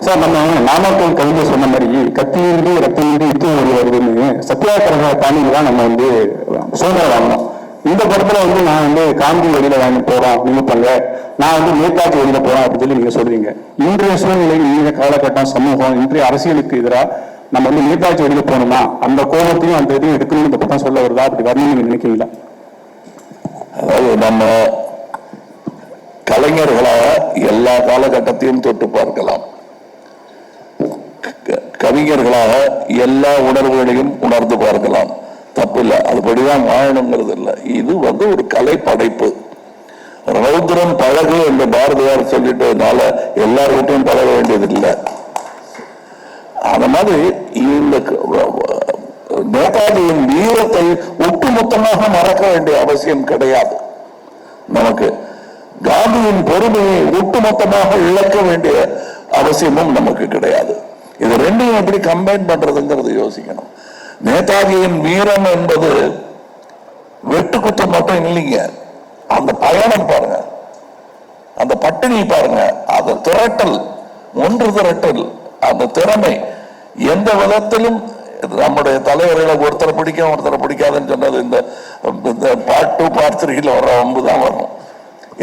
Sir நம்ம நாமக்கல் கவிஞர் சொன்ன மாதிரி கத்தியின்றி ரத்தமின்றி யுத்தம் ஓடி வருதுன்னு சத்தியாகிரக பாணியில தான் நம்ம வந்து சுதந்திரம் வாங்கணும் இந்த படத்துல வந்து நான் வந்து காந்தி வழியில வாங்கி போறோம் நினைப்பாங்க நான் வந்து நேதாஜி வழியில போறேன் அப்படின்னு சொல்லி நீங்க சொல்றீங்க. இன்றைய சூழ்நிலையில் இன்றைய காலகட்டம் சமூகம் இன்றைய அரசியலுக்கு எதிராக நம்ம வந்து நேதாஜி வழியில போகணுமா? அந்த கோபத்தையும் அந்த இதையும் எடுக்கணும்னு இந்த படம் சொல்ல வருதா அப்படி வரணும்னு நீங்க நினைக்கிறீங்களா? அதாவது நம்ம கலைஞர்களாக எல்லா காலகட்டத்தையும் தொட்டு பார்க்கலாம். கவிஞர்களாக எல்லா உணர்வுகளையும் உணர்ந்து பார்க்கலாம். தப்பு இல்லை அதுபடிதான் வாழணுங்கிறது இல்லை. இது வந்து ஒரு கலை படைப்பு ரௌத்ரம் பழகு என்று பாரதியார் சொல்லிட்டதுனால எல்லார்கிட்டையும் பழக வேண்டியது இல்லை. அந்த மாதிரி இந்த நேதாஜியின் வீரத்தை ஒட்டுமொத்தமாக மறக்க வேண்டிய அவசியம் கிடையாது. நமக்கு காந்தியின் பொறுமையை ஒட்டுமொத்தமாக இழக்க வேண்டிய அவசியமும் நமக்கு கிடையாது. இது ரெண்டையும் எப்படி கம்பைன் பண்றதுங்கிறது யோசிக்கணும். நேதாஜியின் வீரம் என்பது வெட்டு குத்தம் மட்டும் இல்லைங்க. அந்த பயணம் பாருங்க. அந்த பட்டினி பாருங்க. அந்த திரட்டல் ஒன்று திரட்டல். அந்த திறமை எந்த விதத்திலும் நம்முடைய தலைவர்களை ஒருத்தரை பிடிக்கும் ஒருத்தரை பிடிக்காதுன்னு சொன்னது இந்த பார்ட் டூ பார்ட் த்ரீல வர வம்பு தான் வரும்.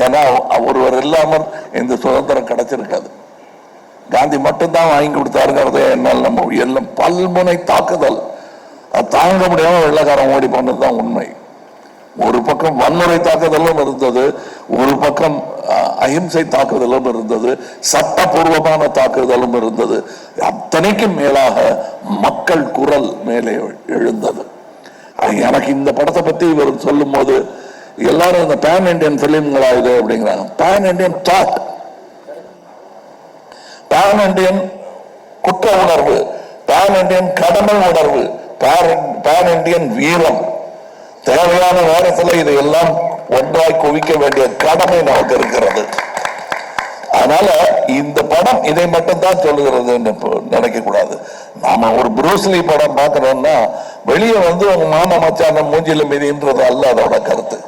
ஏன்னா ஒருவர் இல்லாமல் இந்த சுதந்திரம் கிடைச்சிருக்காது. காந்தி மட்டும்தான் வாங்கி கொடுத்தாருங்கிறத என்னால் நம்ம எல்லாம் பல்முனை தாக்குதல். அது தாங்க முடியாமல் வெள்ளக்காரன் ஓடி போனது தான் உண்மை. ஒரு பக்கம் வன்முறை தாக்குதலும் இருந்தது ஒரு பக்கம் அஹிம்சை தாக்குதலும் இருந்தது சட்டபூர்வமான தாக்குதலும் இருந்தது. அத்தனைக்கும் மேலாக மக்கள் குரல் மேலே எழுந்தது. எனக்கு இந்த படத்தை பற்றி இவர் சொல்லும் போது எல்லாரும் இந்த பேன் இண்டியன் பிலிம்களா இது அப்படிங்கிறாங்க. Pan Indian thought pan Indian குற்ற உணர்வு. பேன் இண்டியன் கடமை உணர்வு. பேன் இண்டியன் வீரம். தேவையான நேரத்தில் இதையெல்லாம் ஒன்றாய் குவிக்க வேண்டிய கடமை நமக்கு இருக்கிறது. அதனால இந்த படம் இதை மட்டும் தான் சொல்லுகிறது நினைக்க கூடாது. நாம ஒரு புரூஸ்லி படம் பார்க்கறோம்னா வெளியே வந்து உங்க மாமா மச்சான மூஞ்சில மீதின்றது அல்ல அதோட கருத்து.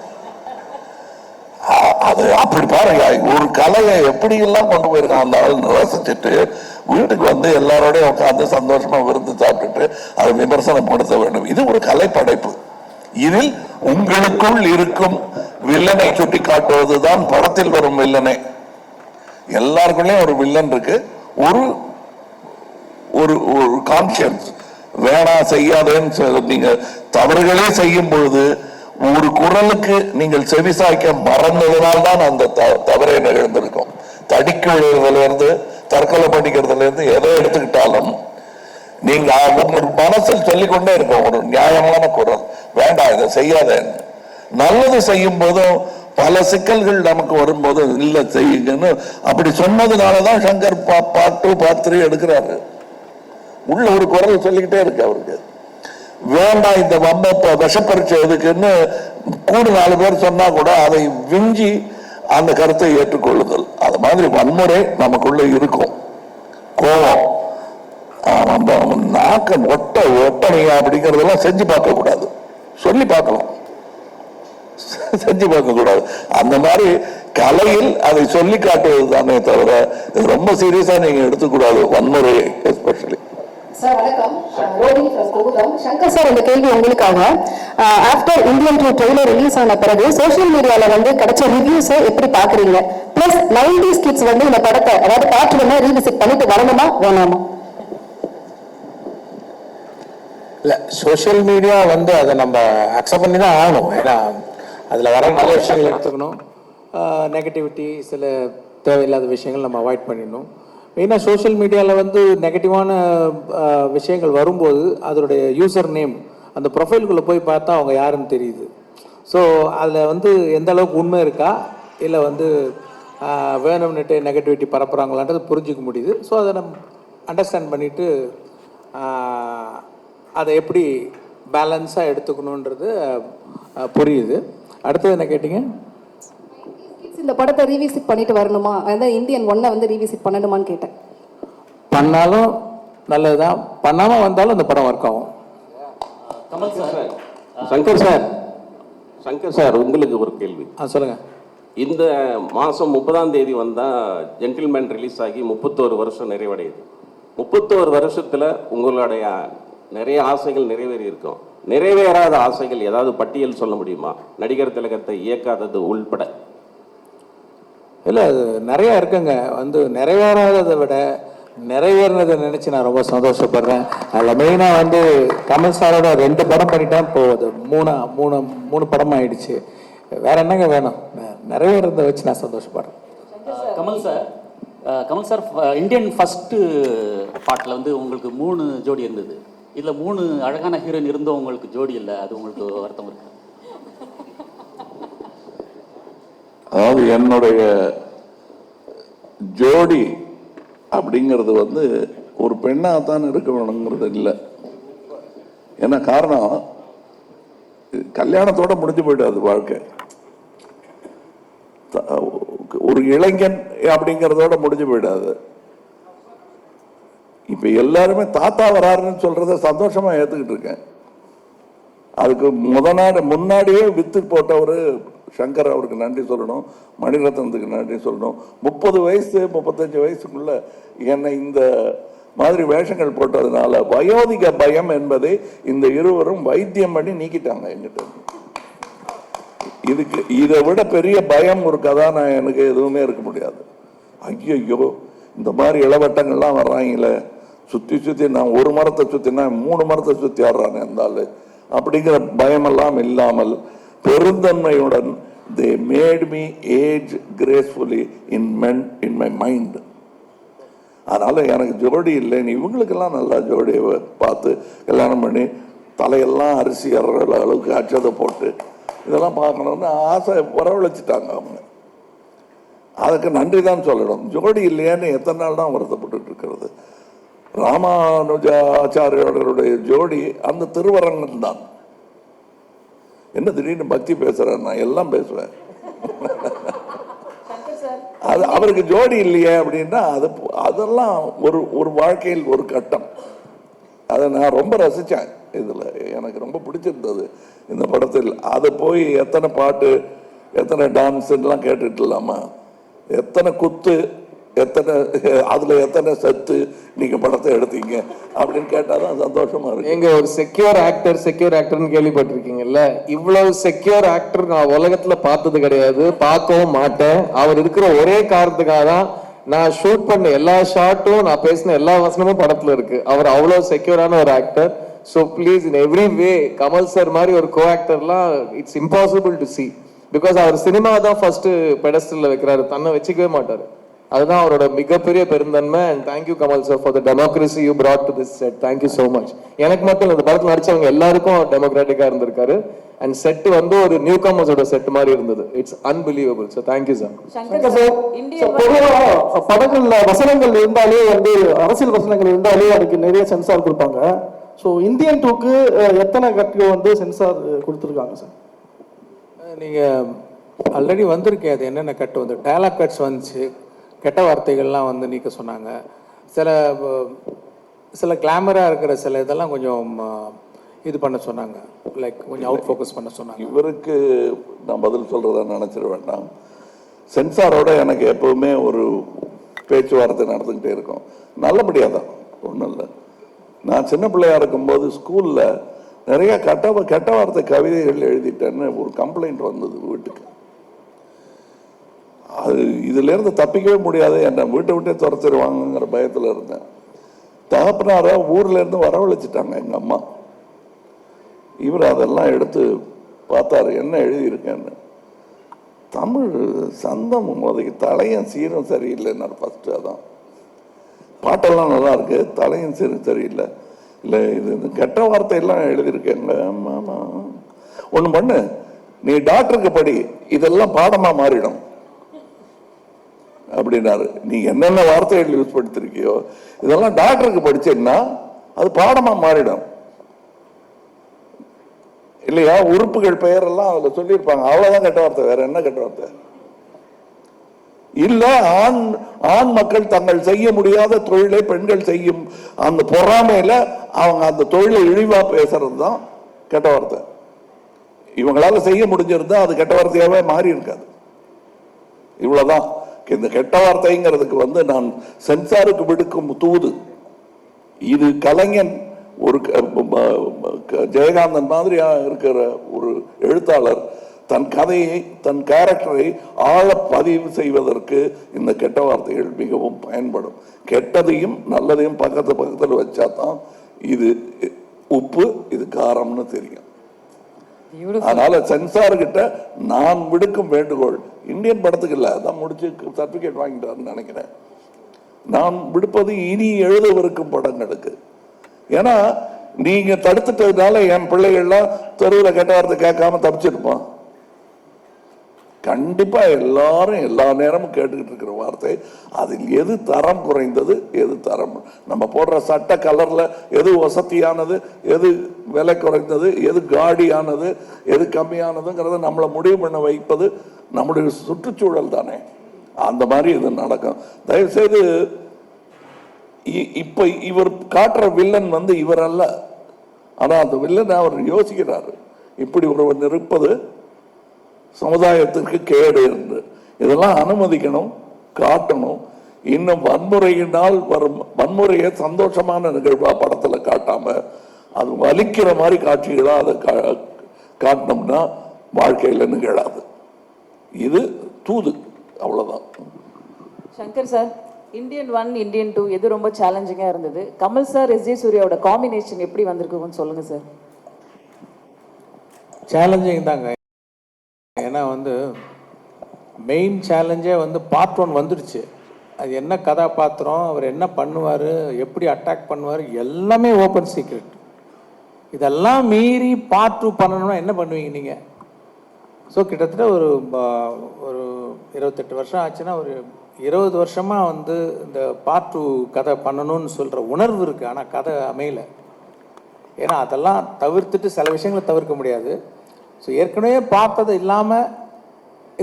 அது அப்படி பாருங்க. ஒரு கலையை எப்படி எல்லாம் கொண்டு போயிருக்கான்? அந்த ஆள் ரசிச்சுட்டு வீட்டுக்கு வந்து எல்லாரோடையும் உட்கார்ந்து சந்தோஷமா விருந்து சாப்பிட்டுட்டு அதை விமர்சனம் படுத்த வேண்டும். இது ஒரு கலை படைப்பு இதில் உங்களுக்குள் இருக்கும் வில்லனை சுட்டி காட்டுவதுதான் படத்தில் வரும் வில்லனை. எல்லாருக்குள்ளேயும் ஒரு வில்லன் இருக்கு. ஒரு ஒரு ஒரு கான்சியன்ஸ் வேணாம் செய்யாதேன்னு சொல்ல- நீங்க தவறுகளே செய்யும் பொழுது ஒரு குரலுக்கு நீங்கள் செவிசாய்க்க மறந்ததுனால் தான் அந்த த- நிகழ்ந்திருக்கும் தடிக்கு விழுறதுல இருந்து தற்கொலை பண்ணிக்கிறதுல இருந்து எதை எடுத்துக்கிட்டாலும் நீங்க ஒரு மனசில் சொல்லிக்கொண்டே இருக்கும் ஒரு நியாயமான குரல். வேண்டாம் இதை செய்யாதேன்னு நல்லது செய்யும் போதும் பல சிக்கல்கள் நமக்கு வரும்போது இல்லை செய்யுங்கன்னு அப்படி சொன்னதுனாலதான் சங்கர் பா பார்ட் டூ பார்ட் த்ரீ எடுக்கிறாரு. உள்ள ஒரு குரல் சொல்லிக்கிட்டே இருக்கு அவருக்கு. வேண்டாம் இந்த வம்ப ப- விஷப்பரீட்சை எதுக்குன்னு கூடு நாலு பேர் சொன்னா கூட அதை விஞ்சி அந்த கருத்தை ஏற்றுக்கொள்ளுதல். அது மாதிரி வன்முறை நமக்குள்ள இருக்கும். கோபம். ஆஹ் நம்ம நாக்க ஒட்ட ஒட்டணையா அப்படிங்கறதெல்லாம் செஞ்சு பார்க்க கூடாது. சொல்லி பார்க்கலாம். செஞ்சு பார்க்க கூடாது. அந்த மாதிரி கலையில் அதை சொல்லி காட்டுவது தானே தவிர இது ரொம்ப சீரியஸா நீங்க எடுத்துக்கூடாது வன்முறையை எஸ்பெஷலி சார் வணக்கம். சங்கர் இந்த கேள்வி உங்களுக்காக. After Indian two trailer release ஆன பிறகு சோஷியல் மீடியால வந்து கிடைச்ச ரிவ்யூஸை எப்படி பாக்குறீங்க பிளஸ் நைன்டிஸ் கிட்ஸ் வந்து இந்த படத்தை அதாவது காட்டுல ரீவிசிட் பண்ணிட்டு வரணுமா வேணாமா? இல்லை சோஷியல் மீடியா வந்து அதை நம்ம அக்செப்ட் பண்ணி தான் ஆகணும். ஏன்னா அதில் வர நல்ல விஷயங்கள் எடுத்துக்கணும். நெகட்டிவிட்டி சில தேவையில்லாத விஷயங்கள் நம்ம அவாய்ட் பண்ணிடணும். மெயினாக சோஷியல் மீடியாவில் வந்து நெகட்டிவான விஷயங்கள் வரும்போது அதனுடைய யூசர் நேம் அந்த ப்ரொஃபைலுக்குள்ளே போய் பார்த்தா அவங்க யாருன்னு தெரியுது. ஸோ அதில் வந்து எந்த அளவுக்கு உண்மை இருக்கா இல்லை வந்து வேணும்னுட்டு நெகட்டிவிட்டி பரப்புகிறாங்களான்றது புரிஞ்சுக்க முடியுது. ஸோ அதை நம்ம அண்டர்ஸ்டாண்ட் பண்ணிவிட்டு அதை எப்படி பேலன்ஸாக எடுத்துக்கணுன்றது புரியுது. அடுத்தது என்ன கேட்டிங்க? இந்த படத்தை ரீவிசிட் பண்ணிட்டு வரணுமா? அதான் இந்தியன் ஒன்னை வந்து ரீவிசிட் பண்ணணுமான்னு கேட்டேன். பண்ணாலும் நல்லது தான் பண்ணாமல் வந்தாலும் இந்த படம் ஒர்க் ஆகும். சங்கர் சார் சங்கர் சார் உங்களுக்கு ஒரு கேள்வி. ஆ சொல்லுங்கள் இந்த மாதம் முப்பதாம் தேதி வந்தால் ஜென்டில்மேன் ரிலீஸ் ஆகி முப்பத்தோரு வருஷம் நிறைவடையுது. முப்பத்தோரு வருஷத்தில் உங்களுடைய நிறைய ஆசைகள் நிறைவேறி இருக்கும். நிறைவேறாத ஆசைகள் ஏதாவது பட்டியல் சொல்ல முடியுமா? நடிகர் திலகத்தை இயக்காதது உள்பட. இல்லை அது நிறையா இருக்குங்க. வந்து நிறைவேறாததை விட நிறைவேறினதை நினச்சி நான் ரொம்ப சந்தோஷப்படுறேன். அதில் மெயினாக வந்து கமல் சாரோட ரெண்டு படம் பண்ணிட்டேன் போகுது மூணு மூணு மூணு படம் ஆயிடுச்சு. வேற என்னங்க வேணும்? நெ- நிறைவேறதை வச்சு நான் சந்தோஷப்படுறேன். கமல் சார் கமல் சார் ஃப- இந்தியன் ஃபஸ்ட்டு பாட்டில் வந்து உங்களுக்கு மூணு ஜோடி இருந்தது. இதில் மூணு அழகான ஹீரோயின் இருந்தோம் உங்களுக்கு ஜோடி இல்லை? அது உங்களுக்கு வருத்தம் இருக்குது அதாவது என்னுடைய ஜோடி அப்படிங்கிறது வந்து ஒரு பெண்ணாக தான் இருக்க வேணுங்கிறது இல்லை. என்ன காரணம்? கல்யாணத்தோட முடிஞ்சு போயிடாது வாழ்க்கை. ஒரு இளைஞன் அப்படிங்கிறதோட முடிஞ்சு போயிடாது. இப்ப எல்லாருமே தாத்தா வராருன்னு சொல்றத சந்தோஷமா ஏத்துக்கிட்டு இருக்கேன். அதுக்கு முத நாடு முன்னாடியே வித்து போட்டவர் சங்கர் அவருக்கு நன்றி சொல்லணும் மணிரத்னத்துக்கு நன்றி சொல்லணும். முப்பது வயசு முப்பத்தஞ்சு வயசுக்குள்ள என்னை இந்த மாதிரி வேஷங்கள் போட்டதுனால வயோதிக பயம் என்பதை இந்த இருவரும் வைத்தியம் பண்ணி நீக்கிட்டாங்க எங்கிட்ட இதுக்கு இதை விட பெரிய பயம் ஒரு கதாநாயகனுக்கு எதுவுமே இருக்க முடியாது. ஐயோ இந்த மாதிரி இளவட்டங்கள்லாம் வர்றாங்களே. சுத்தி சுத்தி நான் ஒரு மரத்தை சுத்தினா மூணு மரத்தை சுத்தி ஆடுறானே அந்த ஆளு. அப்படிங்கிற பயமெல்லாம் இல்லாமல் பெருந்தன்மையுடன் they made me age gracefully in men in my mind அதனால் எனக்கு ஜோடி இல்லைன்னு இவங்களுக்கெல்லாம் நல்லா ஜோடியை பார்த்து கல்யாணம் பண்ணி தலையெல்லாம் அரிசி ஏறுற அளவுக்கு அச்சதை போட்டு இதெல்லாம் பார்க்கணும்னு ஆசை வரவழைச்சிட்டாங்க அவங்க. அதுக்கு நன்றி தான் சொல்லணும். ஜோடி இல்லையான்னு எத்தனை நாள் தான் வருத்தப்பட்டு இருக்கிறது. ராமானுஜாச்சாரியோடைய ஜோடி அந்த திருவரங்கம் தான். என்ன திடீர்னு பக்தி பேசுறேன் நான் எல்லாம் பேசுவேன். அது அவருக்கு ஜோடி இல்லையே அப்படின்னா அது அதெல்லாம் ஒரு ஒரு வாழ்க்கையில் ஒரு கட்டம். அதை நான் ரொம்ப ரசித்தேன் இதில். எனக்கு ரொம்ப பிடிச்சிருந்தது இந்த படத்தில். அதை போய் எத்தனை பாட்டு எத்தனை டான்ஸ்லாம் கேட்டுட்டு இல்லாமா எத்தனை குத்து எத்தனை அதில் எத்தனை சத்து நீங்கள் படத்தை எடுத்தீங்க? அப்படின்னு கேட்டால் தான் சந்தோஷமா இருக்கு. எங்க ஒரு செக்யூர் ஆக்டர் செக்யூர் ஆக்டர்னு கேள்விப்பட்டிருக்கீங்கல்ல? இவ்வளவு செக்யூர் ஆக்டர் நான் உலகத்துல பார்த்தது கிடையாது பார்க்கவும் மாட்டேன். அவர் இருக்கிற ஒரே காரணத்துக்காக தான் நான் ஷூட் பண்ண எல்லா ஷாட்டும் நான் பேசின எல்லா வசனமும் படத்துல இருக்கு. அவர் அவ்வளவு செக்யூரான ஒரு actor so please in every way Kamal sir மாதிரி ஒரு co ஆக்டர்லாம் it's impossible to see because our cinema தான் ஃபர்ஸ்ட் பெடஸ்டல்ல வைக்கிறாரு. தன்னை வச்சுக்கவே மாட்டார். அதுதான் அவரோட மிகப்பெரிய பெருந்தன்மை. And thank you Kamal sir for the democracy you brought to this set thank you so much எனக்கு மட்டும் இந்த படத்தில் நடிச்சவங்க எல்லாருக்கும் டெமோக்ராட்டிக்கா இருந்திருக்காரு. அண்ட் செட் வந்து ஒரு நியூ கமர்ஸோட செட் மாதிரி இருந்தது. It's unbelievable so thank you sir Shankar sir பொதுவாக படங்கள்ல வசனங்கள் இருந்தாலே வந்து அரசியல் வசனங்கள் இருந்தாலே அதுக்கு நிறைய சென்சார் கொடுப்பாங்க. ஸோ இந்தியன் டூக்கு எத்தனை கட்டு வந்து சென்சார் கொடுத்துருக்காங்க சார் நீங்க ஆல்ரெடி வந்திருக்கே அது என்னென்ன கட்டு வந்து? டயலாக் கட்ஸ் வந்துச்சு. கெட்ட வார்த்தைகள்லாம் வந்து நீக்க சொன்னாங்க. சில சில கிளாமராக இருக்கிற சில இதெல்லாம் கொஞ்சம் இது பண்ண சொன்னாங்க. லைக் கொஞ்சம் அவுட் ஃபோக்கஸ் பண்ண சொன்னாங்க. இவருக்கு நான் பதில் சொல்கிறத நினச்சிட வேண்டாம். சென்சாரோட எனக்கு எப்போவுமே ஒரு பேச்சுவார்த்தை நடந்துக்கிட்டே இருக்கும். நல்லபடியாக தான். ஒன்றும் இல்லை. நான் சின்ன பிள்ளையா இருக்கும்போது ஸ்கூலில் நிறைய கெட்ட கெட்ட வார்த்தை கவிதைகள் எழுதிட்டேன்னு ஒரு கம்ப்ளைண்ட் வந்தது வீட்டுக்கு. அது இதுலேருந்து தப்பிக்கவே முடியாது. என்னை வீட்டை விட்டே துரத்திடுவாங்கங்கிற பயத்தில் இருந்தேன். தகப்பனார ஊர்லேருந்து வரவழைச்சிட்டாங்க எங்கள் அம்மா. இவர் அதெல்லாம் எடுத்து பார்த்தாரு என்ன எழுதியிருக்கேன்னு? தமிழ் சந்தம் மோதைக்கு தலையும் சீரும் சரியில்லைன்னாரு ஃபஸ்ட்டு அதான். பாட்டெல்லாம் நல்லா இருக்கு தலையும் சீரும் சரியில்லை. இல்லை இது இந்த கெட்ட வார்த்தையெல்லாம் எழுதியிருக்கேங்க ஆமா ஒன்று பண்ணு நீ டாக்டருக்கு படி இதெல்லாம் பாடமாக மாறிடும். அப்படின்னாரு. நீ என்னென்ன வார்த்தைகள் யூஸ் படுத்திருக்கியோ இதெல்லாம் டாக்டருக்கு படிச்சேன்னா அது பாடமா மாறிடும். இல்லையா? உறுப்புகள் பெயரெல்லாம் அதில் சொல்லியிருப்பாங்க. அவ்வளவுதான் கெட்ட வார்த்தை. வேற என்ன கெட்ட வார்த்தை? இல்லை ஆண் ஆண் மக்கள் தங்கள் செய்ய முடியாத தொழிலை பெண்கள் செய்யும் அந்த பொறாமையில அவங்க அந்த தொழிலை இழிவா பேசுறது தான் கெட்ட வார்த்தை. இவங்களால செய்ய முடிஞ்சிருந்தா அது கெட்ட வார்த்தையாகவே மாறி இருக்காது. இவ்வளவுதான். இந்த கெட்ட வார்த்தைங்கிறதுக்கு வந்து நான் சென்சாருக்கு விடுக்கும் தூது. இது கலைஞன் ஒரு க- க- ஜெயகாந்தன் மாதிரியா இருக்கிற ஒரு எழுத்தாளர் தன் கதையை தன் கேரக்டரை ஆழ பதிவு செய்வதற்கு இந்த கெட்ட வார்த்தைகள் மிகவும் பயன்படும். கெட்டதையும் நல்லதையும் பக்கத்து பக்கத்தில் வச்சா தான் இது உப்பு இது காரம்னு தெரியும். அதனால சென்சார் கிட்ட நான் விடுக்கும் வேண்டுகோள். இந்தியன் படத்துக்கு இல்லை அதான் முடிச்சு சர்டிபிகேட் வாங்கிட்டாருன்னு நினைக்கிறேன். நான் விடுப்பது இனி எழுதவிருக்கும் படங்களுக்கு. ஏன்னா நீங்க தடுத்துட்டதுனால என் பிள்ளைகள்லாம் தெருவில் கெட்ட வார்த்தை கேட்காம தப்பிச்சிருப்பான். கண்டிப்பாக எல்லாரும் எல்லா நேரமும் கேட்டுக்கிட்டு இருக்கிற வார்த்தை அதில் எது தரம் குறைந்தது எது தரம் நம்ம போடுற சட்ட கலரில் எது வசதியானது எது விலை குறைந்தது எது காடியானது எது கம்மியானதுங்கிறத நம்மளை முடிவு பண்ண வைப்பது நம்முடைய சுற்றுச்சூழல் தானே. அந்த மாதிரி இது நடக்கும். தயவுசெய்து இ- இவர் காட்டுற வில்லன் வந்து இவர் அல்ல ஆனால் அந்த வில்லன் அவர் யோசிக்கிறாரு. இப்படி ஒருவன் இருப்பது சமுதாயத்திற்கு கேடு என்று. இதெல்லாம் அனுமதிக்கணும் காட்டணும். இன்னும் வன்முறையினால் வரும் வன்முறையை சந்தோஷமான நிகழ்வா படத்துல காட்டாம அது வலிக்கிற மாதிரி காட்சிகளா அதை கா- காட்டினோம்னா வாழ்க்கையில நிகழாது. இது தூது அவ்வளவுதான். Shankar sir Indian one Indian two எது ரொம்ப சேலஞ்சிங்காக இருந்தது? கமல் சார் எஸ் ஜே சூர்யாவோட காம்பினேஷன் எப்படி வந்திருக்குன்னு சொல்லுங்க சார். சேலஞ்சிங் தாங்க. ஏன்னா வந்து மெயின் சேலஞ்சே வந்து பார்ட் ஒன் வந்துடுச்சு அது என்ன கதாபாத்திரம் அவர் என்ன பண்ணுவார் எப்படி அட்டாக் பண்ணுவார் எல்லாமே ஓப்பன் சீக்ரெட் இதெல்லாம் மீறி பார்ட் டூ பண்ணணும்னா என்ன பண்ணுவீங்க நீங்கள் ஸோ கிட்டத்தட்ட ஒரு ப- ஒரு இருபத்தெட்டு வருஷம் ஆச்சுன்னா ஒரு இருபது வருஷமாக வந்து இந்த பார்ட் டூ கதை பண்ணணும்னு சொல்கிற உணர்வு இருக்குது ஆனால் கதை அமையலை. ஏன்னா அதெல்லாம் தவிர்த்துட்டு சில விஷயங்களை தவிர்க்க முடியாது. ஸோ ஏற்கனவே பார்த்தது இல்லாமல்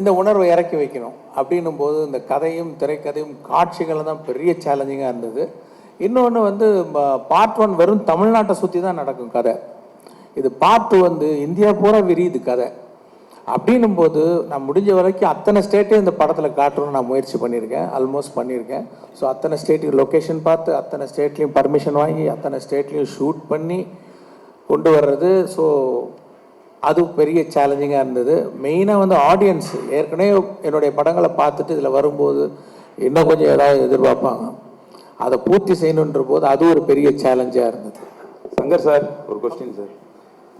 இந்த உணர்வை இறக்கி வைக்கணும் அப்படின்னும் போது இந்த கதையும் திரைக்கதையும் காட்சிகளும் தான் பெரிய சேலஞ்சிங்காக இருந்தது. இன்னொன்று வந்து பார்ட் ஒன் வெறும் தமிழ்நாட்டை சுற்றி தான் நடக்கும் கதை. இது பார்ட் வந்து இந்தியா பூரா விரியுது கதை. அப்படின்னும் போது நான் முடிஞ்ச வரைக்கும் அத்தனை ஸ்டேட்டையும் இந்த படத்தில் காட்டணும்னு நான் முயற்சி பண்ணியிருக்கேன் ஆல்மோஸ்ட் பண்ணியிருக்கேன். ஸோ அத்தனை ஸ்டேட்டையும் லொக்கேஷன் பார்த்து அத்தனை ஸ்டேட்லேயும் பர்மிஷன் வாங்கி அத்தனை ஸ்டேட்லேயும் ஷூட் பண்ணி கொண்டு வர்றது. ஸோ அது பெரிய சேலஞ்சிங்காக இருந்தது. மெயினாக வந்து ஆடியன்ஸ் ஏற்கனவே என்னுடைய படங்களை பார்த்துட்டு இதில் வரும்போது இன்னும் கொஞ்சம் ஏதாவது எதிர்பார்ப்பாங்க. அதை பூர்த்தி செய்யணுன்ற போது அது ஒரு பெரிய சேலஞ்சாக இருந்தது. சங்கர் சார் ஒரு கொஸ்டின் சார்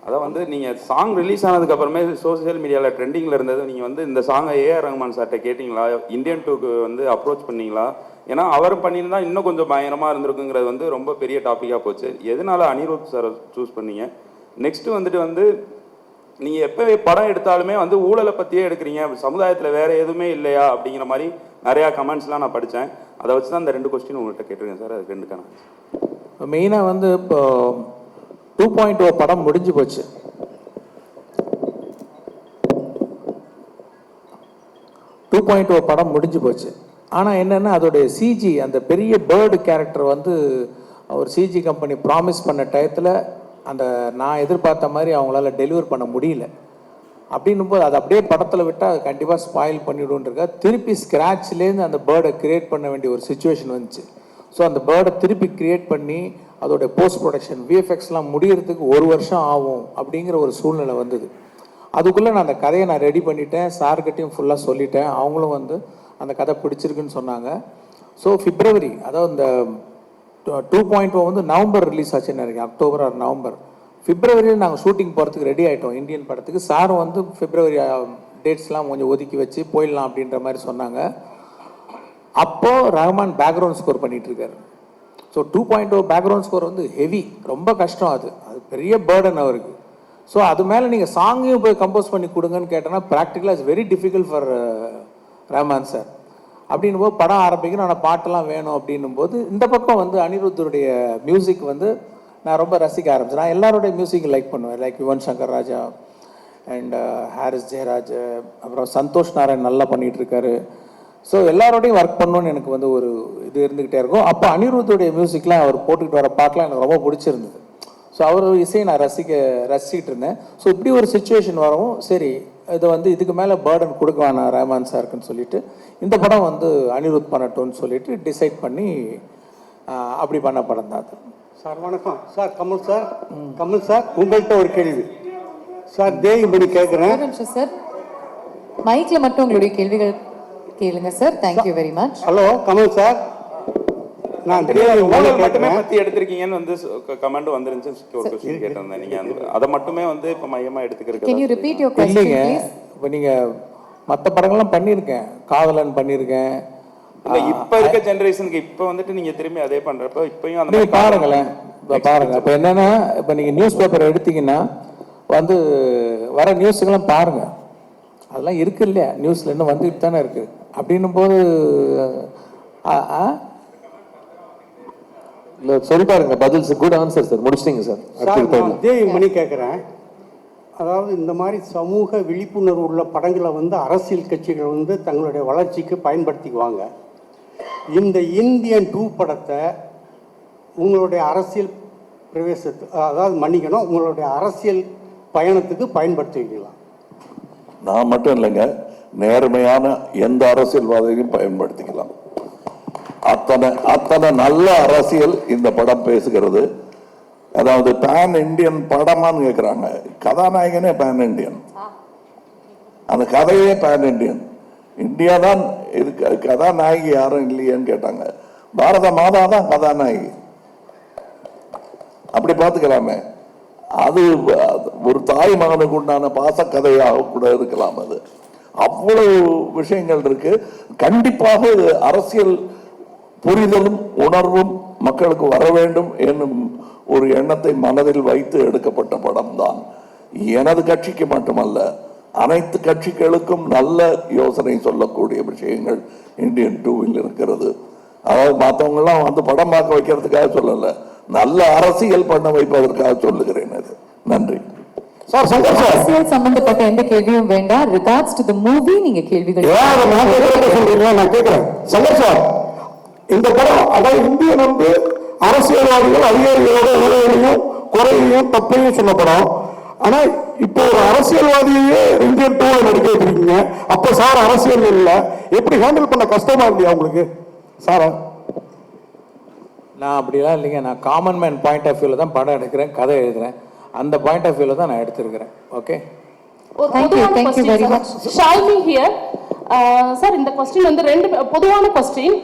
அதான் வந்து நீங்கள் சாங் ரிலீஸ் ஆனதுக்கு அப்புறமே சோஷியல் மீடியாவில் ட்ரெண்டிங்கில் இருந்தது. நீங்கள் வந்து இந்த சாங்கை ஏஆர் ரஹ்மான் சார்கிட்ட கேட்டிங்களா? இந்தியன் டூக்கு வந்து அப்ரோச் பண்ணீங்களா? ஏன்னா அவர் பண்ணியிருந்தா இன்னும் கொஞ்சம் பயங்கரமாக இருந்திருக்குங்கிறது வந்து ரொம்ப பெரிய டாப்பிக்காக போச்சு. எதனால அனிருத் சார் சூஸ் பண்ணீங்க? நெக்ஸ்ட்டு வந்துட்டு வந்து நீங்கள் எப்போ படம் எடுத்தாலுமே வந்து ஊழலை பற்றியே எடுக்கிறீங்க. சமுதாயத்தில் வேறு எதுவுமே இல்லையா அப்படிங்கிற மாதிரி நிறையா கமெண்ட்ஸ்லாம் நான் படித்தேன் அதை வச்சு தான் இந்த ரெண்டு கொஸ்டின் உங்கள்கிட்ட கேட்டிருக்கேன் சார். அது ரெண்டுக்கான மெயினாக வந்து இப்போ டூ பாயிண்ட் ஓ படம் முடிஞ்சு போச்சு. டூ பாயிண்ட் ஓ படம் முடிஞ்சு போச்சு. ஆனால் என்னென்னா அதோடைய சிஜி அந்த பெரிய பேர்டு கேரக்டர் வந்து அவர் சிஜி கம்பெனி ப்ராமிஸ் பண்ண டயத்தில் அந்த நான் எதிர்பார்த்த மாதிரி அவங்களால டெலிவர் பண்ண முடியல. அப்படின்னும் போது அது அப்படியே படத்தில் விட்டால் அது கண்டிப்பாக ஸ்பாயில் பண்ணிவிடுன்றக்கா திருப்பி ஸ்க்ராட்ச்லேருந்து அந்த பேர்டை கிரியேட் பண்ண வேண்டிய ஒரு சுச்சுவேஷன் வந்துச்சு. ஸோ அந்த பேர்டை திருப்பி கிரியேட் பண்ணி அதோட போஸ்ட் ப்ரொடக்ஷன் விஎஃப்எக்ஸ்லாம் முடிகிறதுக்கு ஒரு வருஷம் ஆகும் அப்படிங்கிற ஒரு சூழ்நிலை வந்தது. அதுக்குள்ளே நான் அந்த கதையை நான் ரெடி பண்ணிட்டேன். சார்கிட்டையும் ஃபுல்லாக சொல்லிட்டேன். அவங்களும் வந்து அந்த கதை பிடிச்சிருக்குன்னு சொன்னாங்க. ஸோ ஃபிப்ரவரி அதாவது இந்த டூ பாயிண்ட் வந்து நவம்பர் ரிலீஸ் ஆச்சுன்னு நினைக்கிறேன். அக்டோபர் ஆர் நவம்பர் பிப்ரவரியில் நாங்கள் ஷூட்டிங் போகிறதுக்கு ரெடி ஆகிட்டோம் இந்தியன் படத்துக்கு. சார் வந்து பிப்ரவரி டேட்ஸ்லாம் uh, கொஞ்சம் ஒதுக்கி வச்சு போயிடலாம் அப்படின்ற மாதிரி சொன்னாங்க. அப்போது Rahman background score பண்ணிகிட்ருக்காரு so two point O background score வந்து ஹெவி ரொம்ப கஷ்டம் அது. அது பெரிய பேர்டன் அவருக்கு. ஸோ அது மேலே நீங்கள் சாங்கையும் போய் கம்போஸ் பண்ணி கொடுங்கன்னு கேட்டோன்னா ப்ராக்டிக்கலாக it's very difficult for Rahman sir அப்படின்னும் போது படம் ஆரம்பிக்கணும் ஆனால் பாட்டெல்லாம் வேணும் அப்படின்னும் போது இந்த பக்கம் வந்து அனிருத்தருடைய மியூசிக் வந்து நான் ரொம்ப ரசிக்க ஆரம்பிச்சேன். நான் எல்லாருடைய மியூசிக் லைக் பண்ணுவேன். Like Yuvan Shankar Raja and Harris uh, Jayaraj அப்புறம் சந்தோஷ் நாராயண் நல்லா பண்ணிட்டு இருக்காரு ஸோ எல்லாரோடையும் ஒர்க் பண்ணணும்னு எனக்கு வந்து ஒரு இது இருந்துக்கிட்டே இருக்கும். அப்போ அனிருத்துடைய மியூசிக்லாம் அவர் போட்டுக்கிட்டு வர பாட்டெலாம் எனக்கு ரொம்ப பிடிச்சிருந்தது. ஸோ அவர் இசையை நான் ரசிக்க ரசிக்கிட்டு இருந்தேன். ஸோ இப்படி ஒரு சுச்சுவேஷன் வரவும் சரி இது வந்து இதுக்கு மேலே பேர்டன் கொடுக்க வேணாம் ரஹ்மான் சாருக்குன்னு சொல்லிட்டு இந்த படம் வந்து அனிருத் பண்ணட்டும்னு சொல்லிட்டு டிசைட் பண்ணி அப்படி பண்ண படம் தான் அது. சார் வணக்கம். Sir Kamal sir. Kamal sir உங்கள்கிட்ட ஒரு கேள்வி. சார் தேவிபடி கேட்குறேன் சார். மைக்ல மட்டும் உங்களுடைய கேள்விகள் கேளுங்க sir. Thank you very much hello Kamal sir. நான் மட்டுமே பத்தி எடுத்திருக்கீங்கன்னு வந்து கமெண்ட் வந்துருந்துச்சு ஒரு கொஸ்டின் கேட்டிருந்தேன் நீங்க அதை மட்டுமே வந்து இப்ப மையமா கேன் யூ எடுத்துக்கிறது ரிப்பீட் யுவர் இல்லைங்க. ப்ளீஸ் இப்போ நீங்கள் மற்ற படங்கள்லாம் பண்ணியிருக்கேன். காதலன் பண்ணியிருக்கேன். இல்ல இப்ப இருக்க ஜெனரேஷனுக்கு இப்ப வந்துட்டு நீங்க திரும்பி அதே பண்றப்ப இப்பயும் அந்த நீங்க மாதிரி பாருங்களேன். இப்போ பாருங்க. இப்போ என்னன்னா இப்போ நீங்க நியூஸ் பேப்பர் எடுத்தீங்கன்னா வந்து வர நியூஸுக்கெல்லாம் பாருங்க. அதெல்லாம் இருக்கு இல்லையா? நியூஸ்ல இன்னும் வந்துட்டு தானே இருக்கு. அப்படின்னும் போது ஆ, ஆ? இல்ல சொல்லி பாருங்க பதில் குட் ஆன்சர் சார் முடிச்சிட்டீங்க சார் சார் நான் தேவி மணி கேட்குறேன் அதாவது இந்த மாதிரி சமூக விழிப்புணர்வு உள்ள படங்களை வந்து அரசியல் கட்சிகள் வந்து தங்களுடைய வளர்ச்சிக்கு பயன்படுத்திக்குவாங்க. இந்த இந்தியன் டூ படத்தை உங்களுடைய அரசியல் பிரவேசத்து அதாவது மன்னிக்கணும் உங்களுடைய அரசியல் பயணத்துக்கு பயன்படுத்துவீங்களா? நான் மட்டும் இல்லைங்க நேர்மையான எந்த அரசியல்வாதியையும் பயன்படுத்திக்கலாம். அத்தனை அத்தனை நல்ல அரசியல் இந்த படம் பேசுகிறது. அதாவது பேன் இந்தியன் படமான்னு கேட்குறாங்க கதாநாயகனே பேன் இந்தியன் அந்த கதையே பேன் இந்தியன் இந்தியா தான் இது கதாநாயகி யாரும் இல்லையேன்னு கேட்டாங்க. பாரத மாதா தான் கதாநாயகி. அப்படி பார்த்துக்கலாமே. அது அது ஒரு தாய் மகனுக்கு உண்டான பாசக்கதையாக கூட இருக்கலாம் அது. அவ்வளவு விஷயங்கள் இருக்கு. கண்டிப்பாக இது அரசியல் புரிதலும் உணர்வும் மக்களுக்கு வர வேண்டும் என்னும் ஒரு எண்ணத்தை மனதில் வைத்து எடுக்கப்பட்ட படம் தான் எனது கட்சிக்கு மட்டுமல்ல அனைத்து கட்சிகளுக்கும் நல்ல யோசனை சொல்லக்கூடிய விஷயங்கள் இந்தியன் டூவில் இருக்கிறது. அதாவது மற்றவங்கெல்லாம் வந்து படம் பார்க்க வைக்கிறதுக்காக சொல்லல நல்ல அரசியல் பண்ண வைப்பதற்காக சொல்லுகிறேன் அது. நன்றி. Sir Shankar sir. அரசியல் சம்பந்தப்பட்ட எந்த கேள்வியும் வேண்டாம். ரிகார்ட்ஸ் டு தி மூவி நீங்க கேள்விகள் நான் கேட்கிறேன். சங்கர் சார். இந்த படம் அதாவது இந்தியன் வந்து அரசியல்வாதிகள் அதிகாரிகளோட உறவையும் குறையையும் தப்பையும் சொன்ன படம். ஆனா இப்போ ஒரு அரசியல்வாதியே இந்தியன் டூ நடிக்க வச்சிருக்கீங்க. அப்ப சார் அரசியல் இல்ல. எப்படி ஹேண்டில் பண்ண கஷ்டமா இல்லையா உங்களுக்கு? சாரா? நான் அப்படிலாம் இல்லைங்க. நான் காமன் மேன் பாயிண்ட் ஆஃப் வியூவில் தான் படம் எடுக்கிறேன் கதை எழுதுறேன். அந்த பாயிண்ட் ஆஃப் வியூவில் தான் நான் எடுத்திருக்கிறேன். ஓகே சார் இந்த கொஸ்டின் வந்து ரெண்டு பொதுவான கொஸ்டின்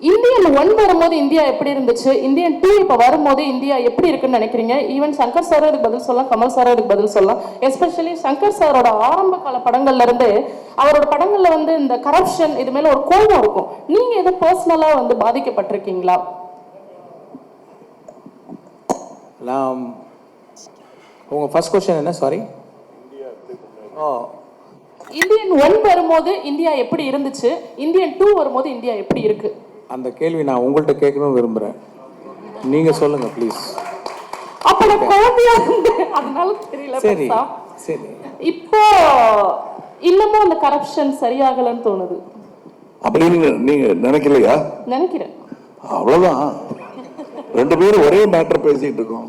இந்தியன் ஒன் வரும்போது இந்தியா எப்படி இருந்துச்சு? இந்தியன் டூ இப்போ வரும்போது இந்தியா எப்படி இருக்குன்னு நினைக்கிறீங்க? ஈவன் சங்கர் சார் அதுக்கு பதில் சொல்லலாம் கமல் சார் அதுக்கு பதில் சொல்லலாம். எஸ்பெஷலி சங்கர் சாரோட ஆரம்ப கால படங்கள்ல இருந்து அவரோட படங்கள்ல வந்து இந்த கரப்ஷன் இது மேல ஒரு கோபம் இருக்கும். நீங்க எதை பர்சனலா வந்து பாதிக்கப்பட்டிருக்கீங்களா? நான் உங்கள் ஃபர்ஸ்ட் கொஸ்டின் என்ன? சாரி ஓ இந்தியன் ஒன் வரும்போது இந்தியா எப்படி இருந்துச்சு? இந்தியன் டூ வரும்போது இந்தியா எப்படி இருக்கு? அந்த கேள்வி நான் உங்கள்கிட்ட கேட்கணும்னு விரும்புகிறேன் நீங்கள் சொல்லுங்கள் ப்ளீஸ் அப்ப நான் குழந்தையா இருந்தேன். அதனால தெரியல சரி. சரி. இப்போ இன்னமும் அந்த கரப்ஷன் சரியாகலன்னு தோணுது. அப்படின்னு நீங்க நினைக்கலையா? நினைக்கிறேன். அவ்வளவுதான். ரெண்டு பேரும் ஒரே மேட்டர் பேசிட்டு இருக்கோம்.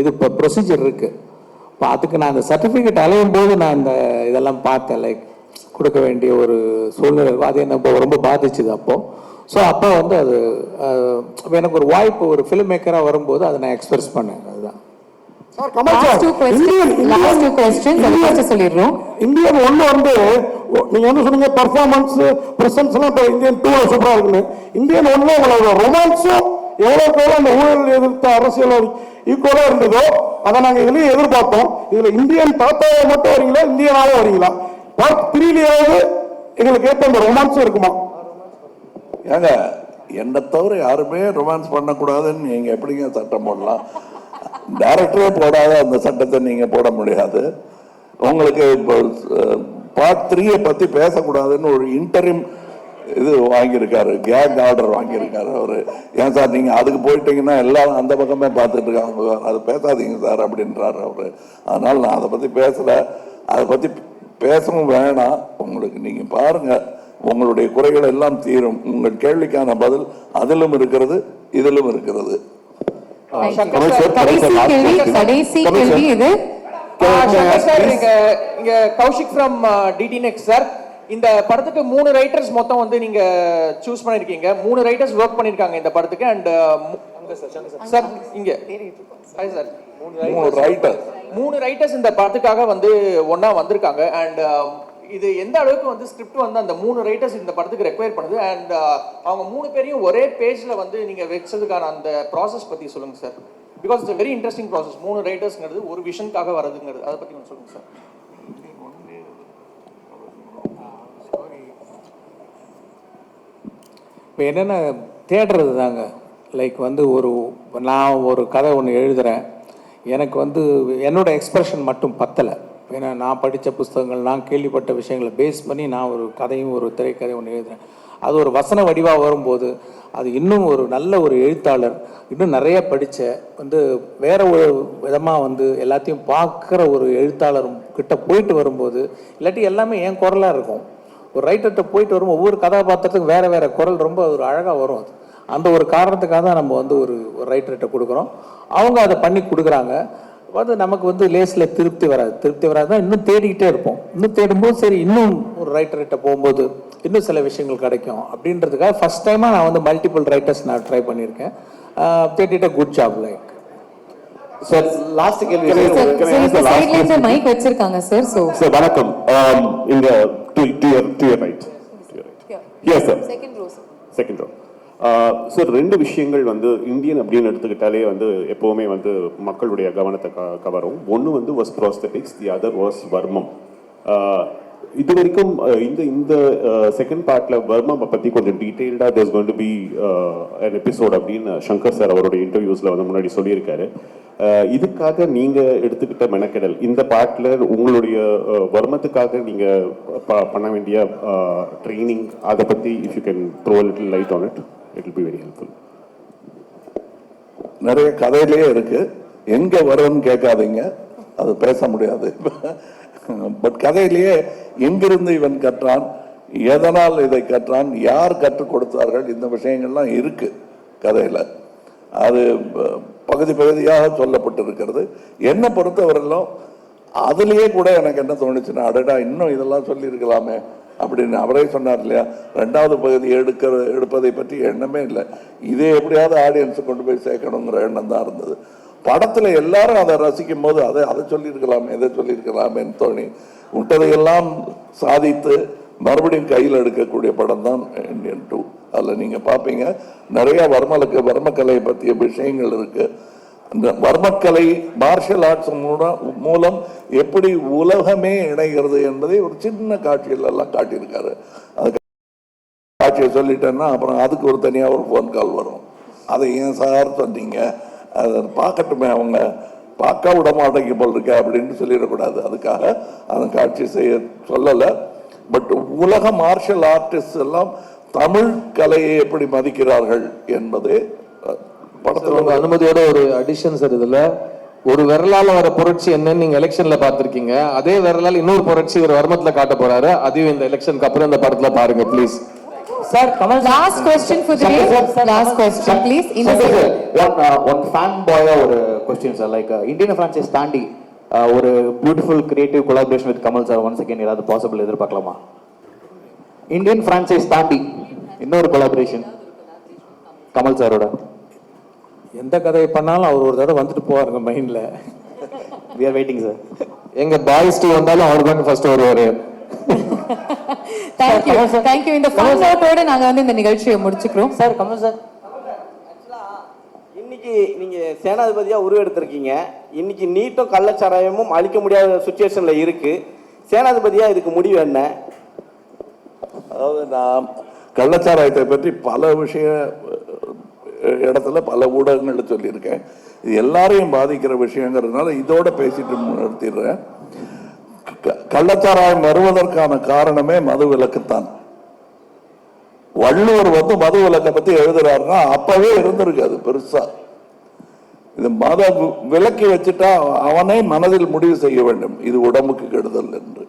இது இப்போ ப்ரொசீஜர் இருக்குது இப்போ அதுக்கு நான் அந்த சர்டிஃபிகேட் அலையும் போது நான் இந்த இதெல்லாம் பார்த்தேன் லைக் கொடுக்க வேண்டிய ஒரு சூழ்நிலை. அது என்ன இப்போ ரொம்ப பாதிச்சுது அப்போது ஸோ அப்போ வந்து அது எனக்கு ஒரு வாய்ப்பு ஒரு ஃபிலிம் மேக்கராக வரும்போது அதை நான் எக்ஸ்பிரஸ் பண்ணேன். அதுதான். இந்தியன் ஒன்னு வந்து நீங்க வந்து சொன்னீங்க பெர்ஃபார்மன்ஸ் பிரசன்ஸ் எல்லாம் இப்போ இந்தியன் டூ சூப்பரா இருக்குன்னு. இந்தியன் ஒன்ல உங்களோட ரொமான்ஸும் எவ்வளவுக்கு எவ்வளவு அந்த ஊழல் எதிர்த்த அரசியல் ஈக்குவலா இருந்ததோ அதை நாங்கள் இதுலயும் எதிர்பார்த்தோம். இதுல இந்தியன் தாத்தாவை மட்டும் வரீங்களா இந்தியனாலும் வரீங்களா? பார்ட் த்ரீலயாவது எங்களுக்கு ஏற்ற அந்த ரொமான்ஸும் இருக்குமா? ஏங்க என்னை தவிர யாருமே ரொமான்ஸ் பண்ணக்கூடாதுன்னு நீங்க எப்படிங்க சட்டம் போடலாம்? டேரக்டரே போடாத அந்த சட்டத்தை நீங்க போட முடியாது. உங்களுக்கு இப்போ பார்ட் த்ரீயை பத்தி பேசக்கூடாதுன்னு ஒரு இன்டரிம் இது வாங்கியிருக்காரு கேக் ஆர்டர் வாங்கியிருக்காரு அவரு. ஏன் சார் நீங்க அதுக்கு போயிட்டீங்கன்னா எல்லாரும் அந்த பக்கமே பார்த்துட்டு இருக்காங்க. அது பேசாதீங்க சார் அப்படின்றாரு அவரு. அதனால நான் அதை பத்தி பேசல. அதை பத்தி பேசவும் வேணாம். உங்களுக்கு நீங்க பாருங்க. உங்களுடைய குறைகள் எல்லாம் தீரும். உங்கள் கேள்விக்கான பதில் அதிலும் இருக்கிறது இதிலும் இருக்கிறது. Kaushik from DD next sir. இந்த படத்துக்கு மூணு ரைட்டர்ஸ் மொத்தம் வந்து நீங்க சூஸ் பண்ணிருக்கீங்க. மூணு ரைட்டர்ஸ் ஒர்க் பண்ணிருக்காங்க இந்த படத்துக்கு அண்ட் சார் இங்க. சார் மூணு ரைட்டர் மூணு ரைட்டர்ஸ் இந்த படத்துக்காக வந்து ஒண்ணா வந்திருக்காங்க. அண்ட் இது எந்த அளவுக்கு வந்து ஸ்கிரிப்ட் வந்து அந்த மூணு ரைட்டர்ஸ் இந்த படத்துக்கு ரெக்வயர் பண்ணுது? அண்ட் அவங்க மூணு பேரையும் ஒரே பேஜ்ல வந்து நீங்க வச்சதுக்கான அந்த ப்ராசஸ் பத்தி சொல்லுங்க sir because it's very interesting process மூணு ரைட்டர்ஸ்ங்கிறது ஒரு விஷனுக்காக வரதுங்கிறது அதை பத்தி சொல்லுங்க சார் இப்போ என்னென்ன தேடுறது தாங்க? லைக் வந்து ஒரு நான் ஒரு கதை ஒன்று எழுதுகிறேன் எனக்கு வந்து என்னோடய எக்ஸ்பிரஷன் மட்டும் பத்தலை. ஏன்னா நான் படித்த புஸ்தகங்கள் நான் கேள்விப்பட்ட விஷயங்களை பேஸ் பண்ணி நான் ஒரு கதையும் ஒரு திரைக்கதை ஒன்று எழுதுகிறேன் அது ஒரு வசன வடிவாக வரும்போது அது இன்னும் ஒரு நல்ல ஒரு எழுத்தாளர் இன்னும் நிறைய படித்த வந்து வேற ஒரு விதமாக வந்து எல்லாத்தையும் பார்க்குற ஒரு எழுத்தாளரும் கிட்ட போயிட்டு வரும்போது இல்லாட்டி எல்லாமே என் குரலாக இருக்கும். ஒரு ரைட்டர்கிட்ட போயிட்டு வரும் ஒவ்வொரு கதாபாத்திரத்துக்கும் வேற வேற குரல் ரொம்ப ஒரு அழகாக வரும் அது. அந்த ஒரு காரணத்துக்காக தான் நம்ம வந்து ஒரு ரைட்டர்கிட்ட கொடுக்குறோம். அவங்க அதை பண்ணி கொடுக்குறாங்க. அது நமக்கு வந்து லேஸில் திருப்தி வராது. திருப்தி வராதுன்னா இன்னும் தேடிக்கிட்டே இருப்போம். இன்னும் தேடும்போது சரி இன்னும் ஒரு ரைட்டர்கிட்ட போகும்போது இன்னும் சில விஷயங்கள் கிடைக்கும். அப்படின்றதுக்காக ஃபர்ஸ்ட் டைமாக நான் வந்து மல்டிபிள் ரைட்டர்ஸ் நான் ட்ரை பண்ணியிருக்கேன். தேட்டிட்ட good job like sir last கேள்வி சைட்ல இருந்து சார் சோ சார் வணக்கம் Um, இங்க to to your to your right yes sir second rows second row sir ரெண்டு விஷயங்கள் வந்து இந்தியன் அப்படின்னு எடுத்துக்கிட்டாலே வந்து எப்போவுமே வந்து மக்களுடைய கவனத்தை க கவரும். ஒன்று வந்து was prosthetics the other was வர்மம் Uh, இது வரைக்கும் uh, இந்த இந்த செகண்ட் பார்ட்ல வர்மம் பற்றி கொஞ்சம் டீட்டெயில்டாக there's going to be an episode அப்படின்னு சங்கர் சார் அவருடைய இன்டர்வியூஸில் வந்து முன்னாடி சொல்லியிருக்காரு. Uh, இதுக்காக நீங்கள் எடுத்துக்கிட்ட மெனக்கெடல். இந்த பாட்டில் உங்களுடைய வருமத்துக்காக நீங்கள் ப- பண்ண வேண்டிய ட்ரைனிங் அதை பற்றி if you can throw little light on it it be very helpful நிறைய கதையிலேயே இருக்கு. எங்க வரும்னு கேட்காதீங்க. அது பேச முடியாது. பட் கதையிலேயே எங்கிருந்து இவன் கற்றான் எதனால் இதை கற்றான் யார் கற்றுக் கொடுத்தார்கள் இந்த விஷயங்கள்லாம் இருக்கு கதையில். அது பகுதி பகுதியாக சொல்லப்பட்டிருக்கிறது. என்னை பொறுத்தவரையிலும் அதுலேயே கூட எனக்கு என்ன தோணுச்சுன்னா அடடா இன்னும் இதெல்லாம் சொல்லியிருக்கலாமே அப்படின்னு அவரே சொன்னார் இல்லையா? ரெண்டாவது பகுதி எடுக்கிற எடுப்பதை பற்றி எண்ணமே இல்லை. இதே எப்படியாவது ஆடியன்ஸை கொண்டு போய் சேர்க்கணுங்கிற எண்ணம் தான் இருந்தது. படத்தில் எல்லாரும் அதை ரசிக்கும் போது அதை அதை சொல்லியிருக்கலாமே இதை சொல்லியிருக்கலாமேன்னு தோணி விட்டதையெல்லாம் சாதித்து மறுபடியும் கையில் எடுக்கக்கூடிய படம் தான் இந்தியன் டூ அதில் நீங்கள் பார்ப்பீங்க நிறைய வர்மலுக்கு வர்மக்கலை பற்றிய விஷயங்கள் இருக்கு. அந்த வர்மக்கலை மார்ஷல் ஆர்ட்ஸ் மூலம் மூலம் எப்படி உலகமே இணைகிறது என்பதை ஒரு சின்ன காட்சியிலெல்லாம் காட்டியிருக்காரு. அது காட்சியை சொல்லிட்டேன்னா அப்புறம் அதுக்கு ஒரு தனியாக ஒரு ஃபோன் கால் வரும். அதை ஏன் சார் சொன்னீங்க? அதை பார்க்கட்டுமே அவங்க. பார்க்க விட மாட்டேங்க போல் இருக்க அப்படின்னு சொல்லிடக்கூடாது. அதுக்காக அந்த காட்சி செய்ய சொல்லலை. பட் உலக மார்ஷல் ஆர்டிஸ்ட் எல்லாம் தமிழ் கலையை எப்படி மதிக்கிறார்கள் என்பது படத்துல உங்க அனுமதியோட ஒரு அடிஷன் சார் இதுல. ஒரு விரலால வர புரட்சி என்னன்னு நீங்க எலெக்ஷன்ல பாத்திருக்கீங்க அதே விரலால இன்னொரு புரட்சி ஒரு வர்மத்துல காட்ட போறாரு. அதையும் இந்த எலெக்ஷனுக்கு அப்புறம் இந்த படத்துல பாருங்க please sir Kamal last question for the day last question please இந்த ஒன் ஒன் ஃபேன் பாயா ஒரு question sir like Indian franchise தாண்டி ஒரு beautiful creative collaboration with Kamal sir one second ஏதாவது பாசிபிள் எதிர்பார்க்கலாமா? இந்தியன் ஃப்ரான்ச்சைஸ் தாண்டி இன்னொரு கொலாபரேஷன் கமல் சாரோட எந்த கதையை பண்ணாலும் அவர் ஒரு தடவை வந்துட்டு போவாருங்க மைண்ட்ல வி ஆர் வெயிட்டிங் சார் எங்க பாய்ஸ் டூ வந்தாலும் அவர் தான் ஃபர்ஸ்ட் வருவாரு. தேங்க் யூ தேங்க் யூ இந்த ஃபன் நோட்டோட நாங்க வந்து இந்த நிகழ்ச்சியை முடிச்சுக்கிறோம். சார் கமல் சார் இன்னைக்கு நீங்க சேனாதிபதியா உருவெடுத்திருக்கீங்க. இன்னைக்கு நீட்டும் கள்ளச்சாராயமும் அழிக்க முடியாத சுச்சுவேஷன்ல இருக்கு. சேனாதிபதியா இதுக்கு முடிவு என்ன? அதாவது நான் கள்ளச்சாராயத்தை பற்றி பல விஷய இடத்துல பல ஊடகங்கள்ல சொல்லியிருக்கேன். இது எல்லாரையும் பாதிக்கிற விஷயங்கிறதுனால இதோட பேசிட்டு நிறுத்திடுறேன். க- கள்ளச்சாராயம் வருவதற்கான காரணமே மது விலக்குத்தான். வள்ளுவர் வந்து மது விலக்கை பத்தி எழுதுறாருன்னா அப்பவே இருந்திருக்கு அது பெருசா. இது மத வி- விலக்கி வச்சுட்டா அவனே மனதில் முடிவு செய்ய வேண்டும். இது உடம்புக்கு கெடுதல் என்று.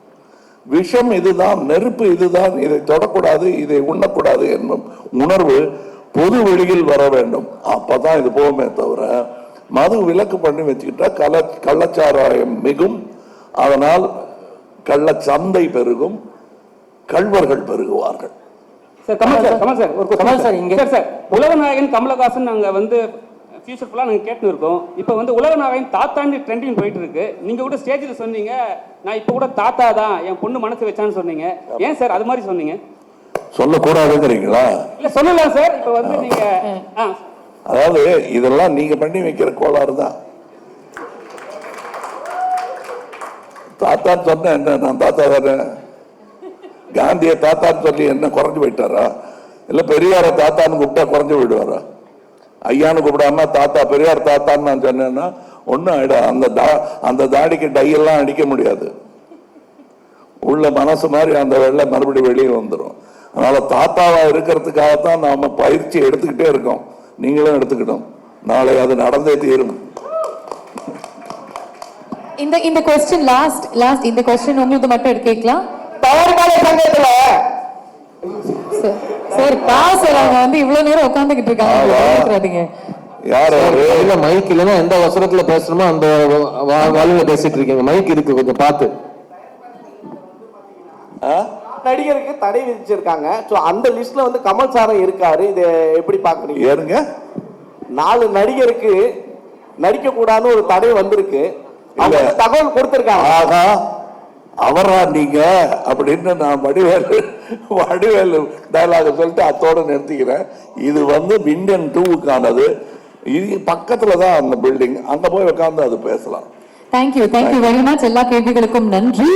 விஷம் இதுதான் நெருப்பு இதுதான் இதை தொடக்கூடாது இதை உண்ணக்கூடாது என்னும் உணர்வு பொது வெளியில் வர வேண்டும். அப்பதான் இது போகுமே தவிர மது விலக்கு பண்ணி வச்சுக்கிட்டா கள்ள கள்ளச்சாராயம் மிகும். அதனால் கள்ளச்சந்தை பெருகும் கள்வர்கள் பெருகுவார்கள். Sir Kamal sir Kamal sir ஒரு கமல் சார், இங்க- சார் உலகநாயகன் கமலஹாசன் நாங்க வந்து ஃபியூச்சர் ஃபுல்லாக நாங்கள் கேட்டு இருக்கோம். இப்போ வந்து உலகநாயகன் தாத்தான்னு ட்ரெண்டிங் போயிட்டு இருக்கு நீங்க கூட ஸ்டேஜில் சொன்னீங்க நான் இப்போ கூட தாத்தா தான் என் பொண்ணு மனசு வச்சான்னு சொன்னீங்க. ஏன் சார் அது மாதிரி சொன்னீங்க? சொல்லக்கூடாதுங்கிறீங்களா? இல்ல சொல்லலாம் சார். இப்போ வந்து நீங்க ஆ. அதாவது இதெல்லாம் நீங்க பண்ணி வைக்கிற கோளாறு தான். தாத்தான்னு சொன்ன என்ன நான் தாத்தா தானே? காந்திய தாத்தான்னு சொல்லி என்ன குறைஞ்சு போயிட்டாரா? இல்ல பெரியார தாத்தான்னு கூப்பிட்டா குறைஞ்சு போயிடுவாரா? ஐயான்னு கூப்பிடாம தாத்தா பெரியார் தாத்தான்னு நான் சொன்னேன்னா ஒண்ணும் ஆயிடும் அந்த தா- அந்த தாடிக்கு டை எல்லாம் அடிக்க முடியாது. உள்ள மனசு மாதிரி அந்த வெள்ளை மறுபடியும் வெளியே வந்துடும் அதனால தாத்தாவா இருக்கிறதுக்காகத்தான் நாம பயிற்சி எடுத்துக்கிட்டே இருக்கோம். நீங்களும் எடுத்துக்கிட்டோம் நாளை அது நடந்தே தீரும். இந்த இந்த கொஸ்டின் லாஸ்ட் லாஸ்ட் இந்த கொஸ்டின் உங்களுக்கு மட்டும் எடுத்து கேட்கலாம். தவறுபாடு சங்கத்துல. சார் அவங்க வந்து இவ்வளவு நேரம் உட்கார்ந்துகிட்டு இருக்காங்க. யார் மைக் இல்லைன்னா எந்த அவசரத்துல பேசணுமோ அந்த வாலில பேசிட்டு இருக்கீங்க. மைக் இருக்கு கொஞ்சம் பார்த்து? நடிகருக்கு தடை விதிச்சிருக்காங்க. ஸோ அந்த லிஸ்ட்ல வந்து கமல் சாரும் இருக்காரு. இதை எப்படி பாக்குறீங்க? ஏனுங்க நாலு நடிகருக்கு நடிக்க கூடாதுன்னு ஒரு தடை வந்திருக்கு. அவங்க வந்து தகவல் கொடுத்திருக்காங்க. அவரா நீங்க அப்படின்னு நான் வடிவேலு வடிவேலு டைலாக சொல்லிட்டு அத்தோட நிறுத்திக்கிறேன். இது வந்து இந்தியன் டூவுக்கானது இது பக்கத்துல தான் அந்த பில்டிங் அங்க போய் உட்கார்ந்து அது பேசலாம். தேங்க்யூ தேங்க்யூ வெரி மச் எல்லா கேள்விகளுக்கும் நன்றி.